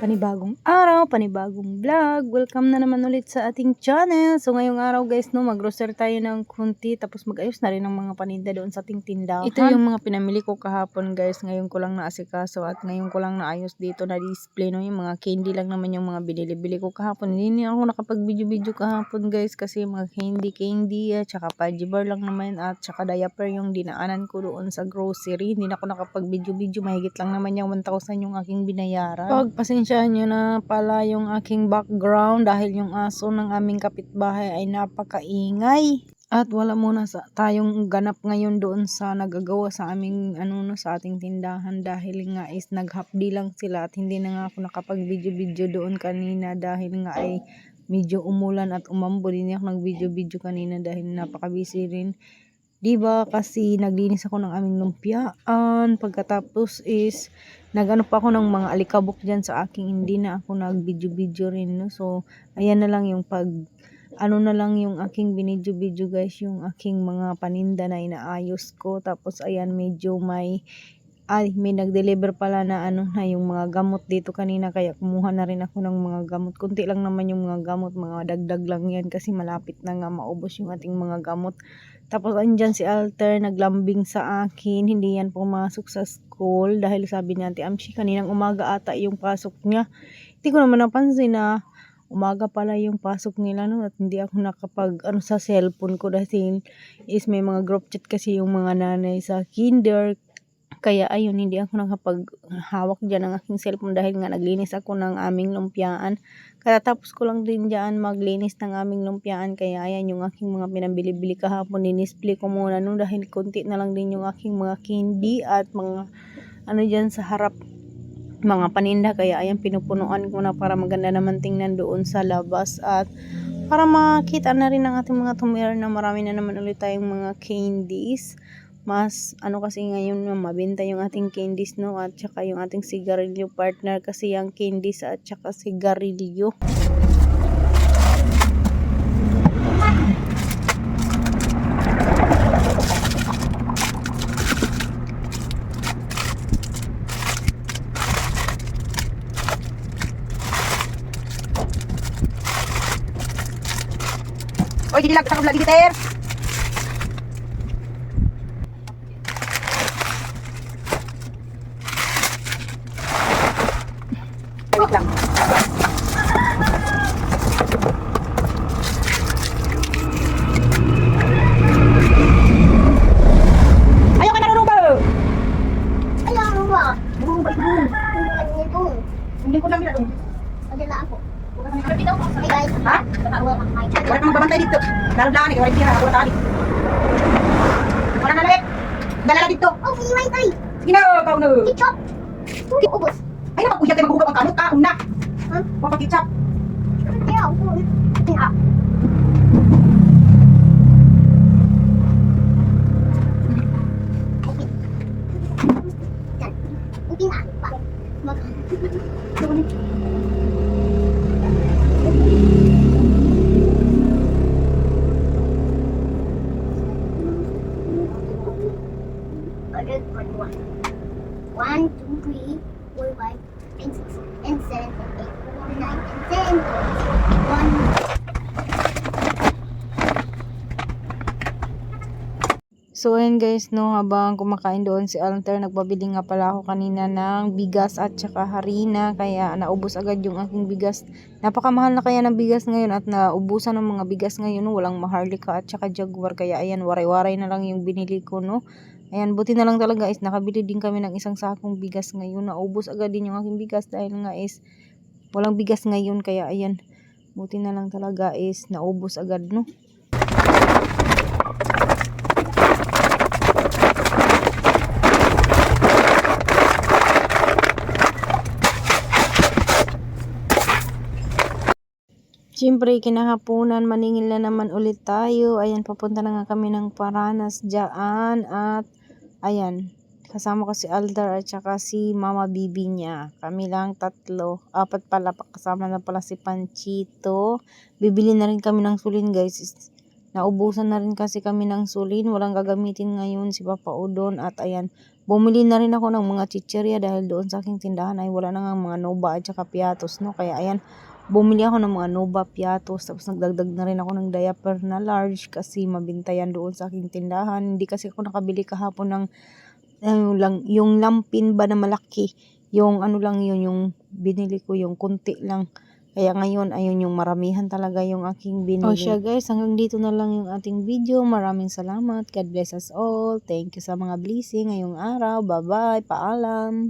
Panibagong araw, panibagong vlog. Welcome na naman ulit sa ating channel. So ngayong araw guys, no, mag-grocery tayo ng kunti tapos mag-ayos na rin ng mga paninda doon sa ating tindahan. Ito yung mga pinamili ko kahapon guys. Ngayon ko lang naasikaso at ngayon ko lang naayos dito na display no, yung mga candy lang naman yung mga binili-bili ko kahapon. Hindi na ako nakapag-video-video kahapon guys kasi mga candy candy at saka pudgy bar lang naman at saka diaper yung dinaanan ko doon sa grocery. Hindi na ako nakapag-video-video. Mahigit lang naman yung 1,000 yung aking binayaran. Pagpasensyahan nyo na pala yung aking background dahil yung aso ng aming kapitbahay ay napakaingay. At wala muna sa, tayong ganap ngayon doon sa nagagawa sa aming ano no, sa ating tindahan dahil nga is naghapdi lang sila at hindi na nga ako nakapag-video-video doon kanina dahil nga ay medyo umulan at umambo din ako nag-video-video kanina dahil napaka-busy rin. 'Di ba kasi naglinis ako ng aming lumpiaan pagkatapos is nagano pa ako ng mga alikabok diyan sa aking hindi na ako nag-video-video rin no. So ayan na lang yung pag ano na lang yung aking binidyo-video guys, yung aking mga paninda na inaayos ko. Tapos ayan medyo may ay may nag-deliver pala na ano na yung mga gamot dito kanina kaya kumuha na rin ako ng mga gamot. Kunti lang naman yung mga gamot, mga dagdag lang yan kasi malapit na nga maubos yung ating mga gamot. Tapos andyan si Alter naglambing sa akin, hindi yan pumasok sa school dahil sabi ni Ate Amshi kaninang umaga ata yung pasok niya. Hindi ko naman napansin na umaga pala yung pasok nila no at hindi ako nakapag ano sa cellphone ko dahil is may mga group chat kasi yung mga nanay sa kinder kaya ayun hindi ako nakapag hawak diyan ng aking cellphone dahil nga naglinis ako ng aming lumpiaan katatapos ko lang din diyan maglinis ng aming lumpiaan kaya ayan yung aking mga pinabili-bili kahapon. Dinisplay ko muna no dahil konti na lang din yung aking mga candy at mga ano diyan sa harap mga paninda. Kaya ayan pinupunuan ko na para maganda naman tingnan doon sa labas at para makita na rin ng ating mga tumira na marami na naman ulit tayong mga candies mas ano kasi ngayon mabenta yung ating candies no at saka yung ating sigarilyo partner kasi yung candies at saka sigarilyo Oy, hindi lang takot lagi ter. Wait lang. Ayaw ka na ruba. Ayaw mo ba? Bubong ba bubong? Hindi ko. Hindi ko lang binalong. Padala ako. Hey guys. Ha? Wala kang mic. Babantay dito. Dalag-dalag ni wala tira, wala tali. Wala na lamig. Dala na dito. Oh, si Wai Tay. Sige na, kau na. Ketchup. Ubus. Ay naman, kuya tayo maghugaw ang kanot ka, una. Ha? Wapa ketchup. Kaya ako. Kaya. Okay. Yan. Order for one. One, two, three, four, five, and six, and seven, and eight, and nine, and ten. One. So ayan guys no habang kumakain doon si Alter nagpabili nga pala ako kanina ng bigas at saka harina kaya naubos agad yung aking bigas. Napakamahal na kaya ng bigas ngayon at naubusan ng mga bigas ngayon no walang Maharlika at saka Jaguar kaya ayan waray-waray na lang yung binili ko no. Ayan buti na lang talaga is nakabili din kami ng isang sakong bigas ngayon naubos agad din yung aking bigas dahil nga is walang bigas ngayon kaya ayan buti na lang talaga is naubos agad no. Siyempre, kinahaponan, maningil na naman ulit tayo. Ayan, papunta na nga kami ng Paranas dyan. At, ayan, kasama ko si Aldar at saka si Mama Bibi niya. Kami lang tatlo. Apat pala, kasama na pala si Panchito. Bibili na rin kami ng sulin, guys. Naubusan na rin kasi kami ng sulin. Walang gagamitin ngayon si Papa Udon. At ayan, bumili na rin ako ng mga chicherya dahil doon sa aking tindahan ay wala na nga mga Nova at saka piatos, no? Kaya ayan, bumili ako ng mga Nova piatos. Tapos nagdagdag na rin ako ng diaper na large kasi mabintayan doon sa aking tindahan. Hindi kasi ako nakabili kahapon ng ano lang, yung lampin ba na malaki. Yung ano lang yun, yung binili ko, yung kunti lang. Kaya ngayon, ayun yung maramihan talaga yung aking binili. O siya guys, hanggang dito na lang yung ating video. Maraming salamat. God bless us all. Thank you sa mga blessing ngayong araw. Bye-bye. Paalam.